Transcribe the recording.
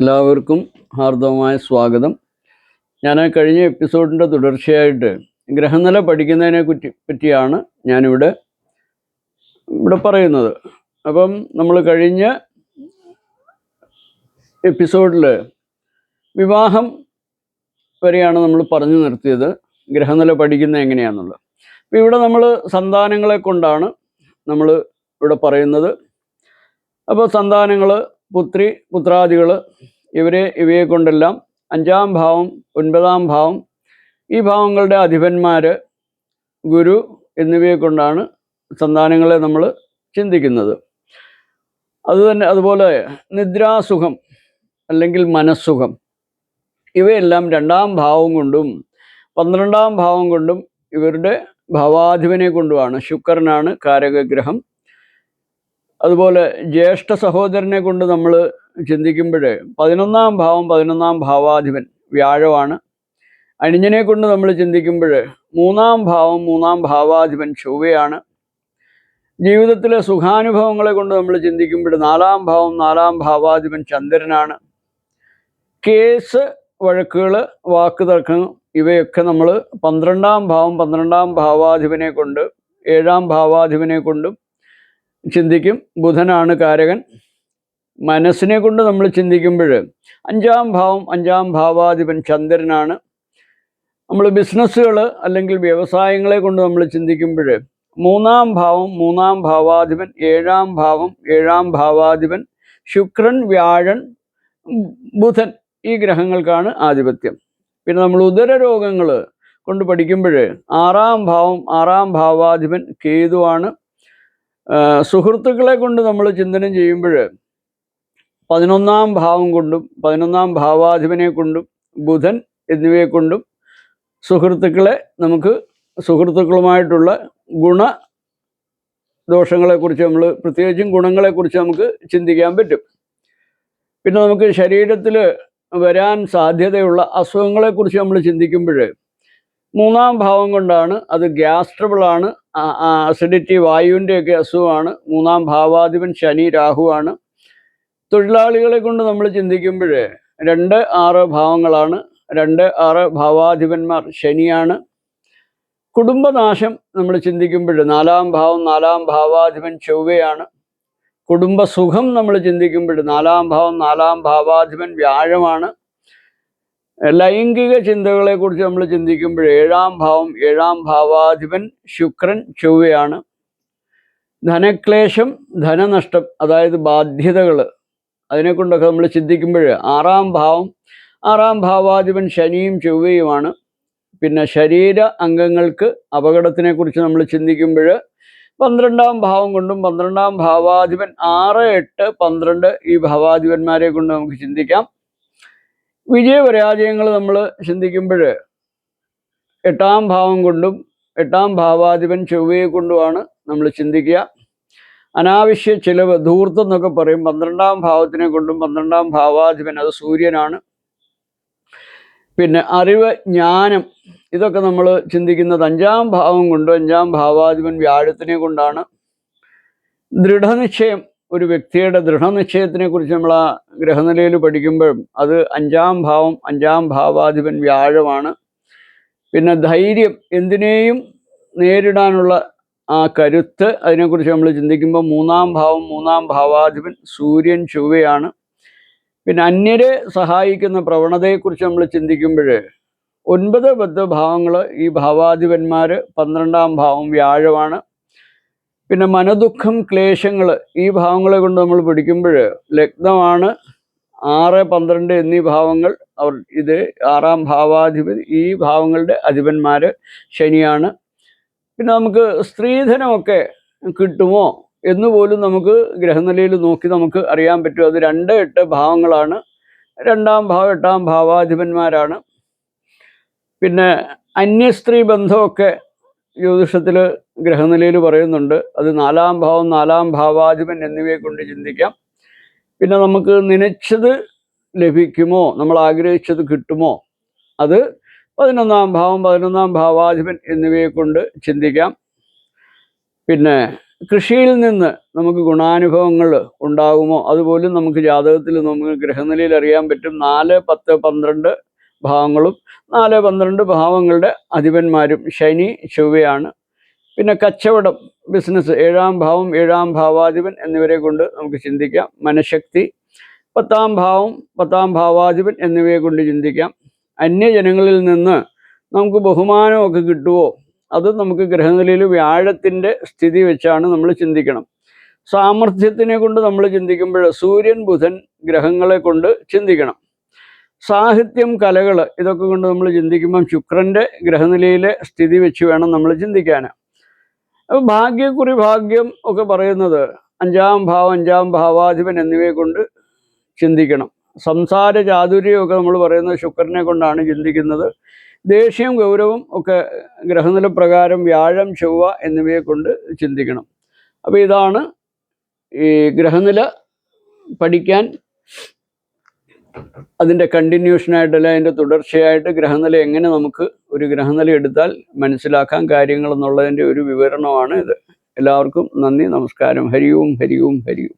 എല്ലാവർക്കും ഹാർദവമായ സ്വാഗതം. ഞാൻ കഴിഞ്ഞ എപ്പിസോഡിന്റെ തുടർച്ചയായിട്ട് ഗ്രഹനില പഠിക്കുന്നതിനെ കുറ്റി പറ്റിയാണ് ഞാനിവിടെ ഇവിടെ പറയുന്നത്. അപ്പം നമ്മൾ കഴിഞ്ഞ എപ്പിസോഡിൽ വിവാഹം വരെയാണ് നമ്മൾ പറഞ്ഞു നിർത്തിയത്. ഗ്രഹനില പഠിക്കുന്നത് എങ്ങനെയാണെന്നുള്ളത് അപ്പോൾ ഇവിടെ നമ്മൾ സന്താനങ്ങളെ കൊണ്ടാണ് നമ്മൾ ഇവിടെ പറയുന്നത്. അപ്പോൾ സന്താനങ്ങൾ പുത്രി പുത്രാദികൾ ഇവരെ ഇവയെ കൊണ്ടെല്ലാം അഞ്ചാം ഭാവം ഒൻപതാം ഭാവം ഈ ഭാവങ്ങളുടെ അധിപന്മാർ ഗുരു എന്നിവയെ കൊണ്ടാണ് സന്താനങ്ങളെ നമ്മൾ ചിന്തിക്കുന്നത്. അതുതന്നെ അതുപോലെ നിദ്രാസുഖം അല്ലെങ്കിൽ മനസ്സുഖം ഇവയെല്ലാം രണ്ടാം ഭാവം കൊണ്ടും പന്ത്രണ്ടാം ഭാവം കൊണ്ടും ഇവരുടെ ഭാവാധിപനെ കൊണ്ടുമാണ്. ശുക്രനാണ് കാരകഗ്രഹം. അതുപോലെ ജ്യേഷ്ഠ സഹോദരനെ കൊണ്ട് നമ്മൾ ചിന്തിക്കുമ്പോൾ പതിനൊന്നാം ഭാവം പതിനൊന്നാം ഭാവാധിപൻ വ്യാഴമാണ്. അണിഞ്ഞനെ കൊണ്ട് നമ്മൾ ചിന്തിക്കുമ്പോൾ മൂന്നാം ഭാവം മൂന്നാം ഭാവാധിപൻ ചൊവ്വയാണ്. ജീവിതത്തിലെ സുഖാനുഭവങ്ങളെ കൊണ്ട് നമ്മൾ ചിന്തിക്കുമ്പോൾ നാലാം ഭാവം നാലാം ഭാവാധിപൻ ചന്ദ്രനാണ്. കേസ് വഴക്കുകൾ വാക്ക് തർക്കം ഇവയൊക്കെ നമ്മൾ പന്ത്രണ്ടാം ഭാവം പന്ത്രണ്ടാം ഭാവാധിപനെ കൊണ്ട് ഏഴാം ഭാവാധിപനെ കൊണ്ടും ചിന്തിക്കും. ബുധനാണ് കാരകൻ. മനസ്സിനെ കൊണ്ട് നമ്മൾ ചിന്തിക്കുമ്പോൾ അഞ്ചാം ഭാവം അഞ്ചാം ഭാവാധിപൻ ചന്ദ്രനാണ്. നമ്മൾ ബിസിനസ്സുകൾ അല്ലെങ്കിൽ വ്യവസായങ്ങളെ കൊണ്ട് നമ്മൾ ചിന്തിക്കുമ്പോൾ മൂന്നാം ഭാവം മൂന്നാം ഭാവാധിപൻ ഏഴാം ഭാവം ഏഴാം ഭാവാധിപൻ ശുക്രൻ വ്യാഴൻ ബുധൻ ഈ ഗ്രഹങ്ങൾക്കാണ് ആധിപത്യം. പിന്നെ നമ്മൾ ഉദര രോഗങ്ങൾ കൊണ്ട് പഠിക്കുമ്പോൾ ആറാം ഭാവം ആറാം ഭാവാധിപൻ കേതുവാണ്. സുഹൃത്തുക്കളെ കൊണ്ട് നമ്മൾ ചിന്തനം ചെയ്യുമ്പോൾ പതിനൊന്നാം ഭാവം കൊണ്ടും പതിനൊന്നാം ഭാവാധിപനെ കൊണ്ടും ബുധൻ എന്നിവയെ കൊണ്ടും സുഹൃത്തുക്കളെ നമുക്ക് സുഹൃത്തുക്കളുമായിട്ടുള്ള ഗുണ ദോഷങ്ങളെക്കുറിച്ച് നമ്മൾ പ്രത്യേകിച്ചും ഗുണങ്ങളെക്കുറിച്ച് നമുക്ക് ചിന്തിക്കാൻ പറ്റും. പിന്നെ നമുക്ക് ശരീരത്തിൽ വരാൻ സാധ്യതയുള്ള അസുഖങ്ങളെക്കുറിച്ച് നമ്മൾ ചിന്തിക്കുമ്പോൾ മൂന്നാം ഭാവം കൊണ്ടാണ് അത് ഗ്യാസ്ട്രബിളാണ് അസിഡിറ്റി വായുവിന്റെയൊക്കെ അസുഖമാണ്. മൂന്നാം ഭാവാധിപൻ ശനി രാഹുവാണ് തൊഴിലാളികളെ കൊണ്ട് നമ്മൾ ചിന്തിക്കുമ്പോൾ രണ്ട് ആറ് ഭാവങ്ങളാണ്. രണ്ട് ആറ് ഭാവാധിപന്മാർ ശനിയാണ്. കുടുംബനാശം നമ്മൾ ചിന്തിക്കുമ്പോൾ നാലാം ഭാവം നാലാം ഭാവാധിപൻ ചൊവ്വയാണ്. കുടുംബസുഖം നമ്മൾ ചിന്തിക്കുമ്പോൾ നാലാം ഭാവം നാലാം ഭാവാധിപൻ വ്യാഴമാണ്. ലൈംഗിക ചിന്തകളെ കുറിച്ച് നമ്മൾ ചിന്തിക്കുമ്പോൾ ഏഴാം ഭാവം ഏഴാം ഭാവാധിപൻ ശുക്രൻ ചൊവ്വയാണ്. ധനക്ലേശം ധനനഷ്ടം അതായത് ബാധ്യതകൾ അതിനെക്കൊണ്ടൊക്കെ നമ്മൾ ചിന്തിക്കുമ്പോൾ ആറാം ഭാവം ആറാം ഭാവാധിപൻ ശനിയും ചൊവ്വയുമാണ്. പിന്നെ ശരീര അംഗങ്ങൾക്ക് അപകടത്തിനെ കുറിച്ച് നമ്മൾ ചിന്തിക്കുമ്പോൾ പന്ത്രണ്ടാം ഭാവം കൊണ്ടും പന്ത്രണ്ടാം ഭാവാധിപൻ ആറ് എട്ട് പന്ത്രണ്ട് ഈ ഭാവാധിപന്മാരെ കൊണ്ട് നമുക്ക് ചിന്തിക്കാം. വിജയപരാജയങ്ങൾ നമ്മൾ ചിന്തിക്കുമ്പോൾ എട്ടാം ഭാവം കൊണ്ടും എട്ടാം ഭാവാധിപൻ ചൊവ്വയെ കൊണ്ടുമാണ് നമ്മൾ ചിന്തിക്കുക. അനാവശ്യ ചിലവ് ധൂർത്തം എന്നൊക്കെ പറയും. പന്ത്രണ്ടാം ഭാവത്തിനെ കൊണ്ടും പന്ത്രണ്ടാം ഭാവാധിപൻ അത് സൂര്യനാണ്. പിന്നെ അറിവ് ജ്ഞാനം ഇതൊക്കെ നമ്മൾ ചിന്തിക്കുന്നത് അഞ്ചാം ഭാവം കൊണ്ടും അഞ്ചാം ഭാവാധിപൻ വ്യാഴത്തിനെ കൊണ്ടാണ്. ദൃഢനിശ്ചയം ഒരു വ്യക്തിയുടെ ദൃഢനിശ്ചയത്തിനെ കുറിച്ച് നമ്മൾ ആ ഗ്രഹനിലയിൽ പഠിക്കുമ്പോഴും അത് അഞ്ചാം ഭാവം അഞ്ചാം ഭാവാധിപൻ വ്യാഴമാണ്. പിന്നെ ധൈര്യം എന്തിനേയും നേരിടാനുള്ള ആ കരുത്ത് അതിനെക്കുറിച്ച് നമ്മൾ ചിന്തിക്കുമ്പോൾ മൂന്നാം ഭാവം മൂന്നാം ഭാവാധിപൻ സൂര്യൻ ചൊവ്വയാണ്. പിന്നെ അന്യരെ സഹായിക്കുന്ന പ്രവണതയെക്കുറിച്ച് നമ്മൾ ചിന്തിക്കുമ്പോൾ ഒൻപത് ബദ്ധ ഭാവങ്ങൾ ഈ ഭാവാധിപന്മാർ പന്ത്രണ്ടാം ഭാവം വ്യാഴമാണ്. പിന്നെ മനദുഃഖം ക്ലേശങ്ങൾ ഈ ഭാവങ്ങളെ കൊണ്ട് നമ്മൾ പിടിക്കുമ്പോൾ ലഗ്നമാണ് ആറ് പന്ത്രണ്ട് എന്നീ ഭാവങ്ങൾ അവർ ഇത് ആറാം ഭാവാധിപതി ഈ ഭാവങ്ങളുടെ അധിപന്മാർ ശനിയാണ്. പിന്നെ നമുക്ക് സ്ത്രീധനമൊക്കെ കിട്ടുമോ എന്ന് പോലും നമുക്ക് ഗ്രഹനിലയിൽ നോക്കി നമുക്ക് അറിയാൻ പറ്റും. അത് രണ്ട് എട്ട് ഭാവങ്ങളാണ്. രണ്ടാം ഭാവം എട്ടാം ഭാവാധിപന്മാരാണ്. പിന്നെ അന്യസ്ത്രീ ബന്ധമൊക്കെ ജ്യോതിഷത്തിൽ ഗ്രഹനിലയിൽ പറയുന്നുണ്ട് അത് നാലാം ഭാവം നാലാം ഭാവാധിപൻ എന്നിവയെ കൊണ്ട് ചിന്തിക്കാം. പിന്നെ നമുക്ക് നനച്ചത് ലഭിക്കുമോ? നമ്മൾ ആഗ്രഹിച്ചത് കിട്ടുമോ? അത് പതിനൊന്നാം ഭാവം പതിനൊന്നാം ഭാവാധിപൻ എന്നിവയെ കൊണ്ട് ചിന്തിക്കാം. പിന്നെ കൃഷിയിൽ നിന്ന് നമുക്ക് ഗുണാനുഭവങ്ങൾ ഉണ്ടാകുമോ? അതുപോലും നമുക്ക് ജാതകത്തിൽ നമുക്ക് ഗ്രഹനിലയിൽ അറിയാൻ പറ്റും. നാല് പത്ത് പന്ത്രണ്ട് ഭാവങ്ങളും നാല് പന്ത്രണ്ട് ഭാവങ്ങളുടെ അധിപന്മാരും ശനി ചൊവ്വയാണ്. പിന്നെ കച്ചവടം ബിസിനസ് ഏഴാം ഭാവം ഏഴാം ഭാവാധിപൻ എന്നിവരെ കൊണ്ട് നമുക്ക് ചിന്തിക്കാം. മനഃശക്തി പത്താം ഭാവം പത്താം ഭാവാധിപൻ എന്നിവയെ കൊണ്ട് ചിന്തിക്കാം. അന്യജനങ്ങളിൽ നിന്ന് നമുക്ക് ബഹുമാനമൊക്കെ കിട്ടുമോ അത് നമുക്ക് ഗ്രഹനിലയിൽ വ്യാഴത്തിന്റെ സ്ഥിതി വെച്ചാണ് നമ്മൾ ചിന്തിക്കണം. സാമർഥ്യത്തിനെ കൊണ്ട് നമ്മൾ ചിന്തിക്കുമ്പോൾ സൂര്യൻ ബുധൻ ഗ്രഹങ്ങളെ കൊണ്ട് ചിന്തിക്കണം. സാഹിത്യം കലകൾ ഇതൊക്കെ കൊണ്ട് നമ്മൾ ചിന്തിക്കുമ്പം ശുക്രന്റെ ഗ്രഹനിലയിലെ സ്ഥിതി വെച്ച് വേണം നമ്മൾ ചിന്തിക്കാൻ. ഭാഗ്യക്കുറി ഭാഗ്യം ഒക്കെ പറയുന്നത് അഞ്ചാം ഭാവം അഞ്ചാം ഭാവാധിപൻ എന്നിവയെ കൊണ്ട് ചിന്തിക്കണം. സംസാര ചാതുര്യമൊക്കെ നമ്മൾ പറയുന്നത് ശുക്രനെ കൊണ്ടാണ് ചിന്തിക്കുന്നത്. ദേഷ്യം ഗൗരവം ഒക്കെ ഗ്രഹനില പ്രകാരം വ്യാഴം ചൊവ്വ എന്നിവയെ കൊണ്ട് ചിന്തിക്കണം. അപ്പോൾ ഇതാണ് ഈ ഗ്രഹനില പഠിക്കാൻ അതിന്റെ കണ്ടിന്യൂഷനായിട്ടല്ല അതിന്റെ തുടർച്ചയായിട്ട് ഗ്രഹനില എങ്ങനെ നമുക്ക് ഒരു ഗ്രഹനില എടുത്താൽ മനസ്സിലാക്കാൻ കാര്യങ്ങൾ എന്നുള്ളതിന്റെ ഒരു വിവരണമാണ് ഇത്. എല്ലാവർക്കും നന്ദി നമസ്കാരം. ഹരിയും ഹരിയും ഹരിയും.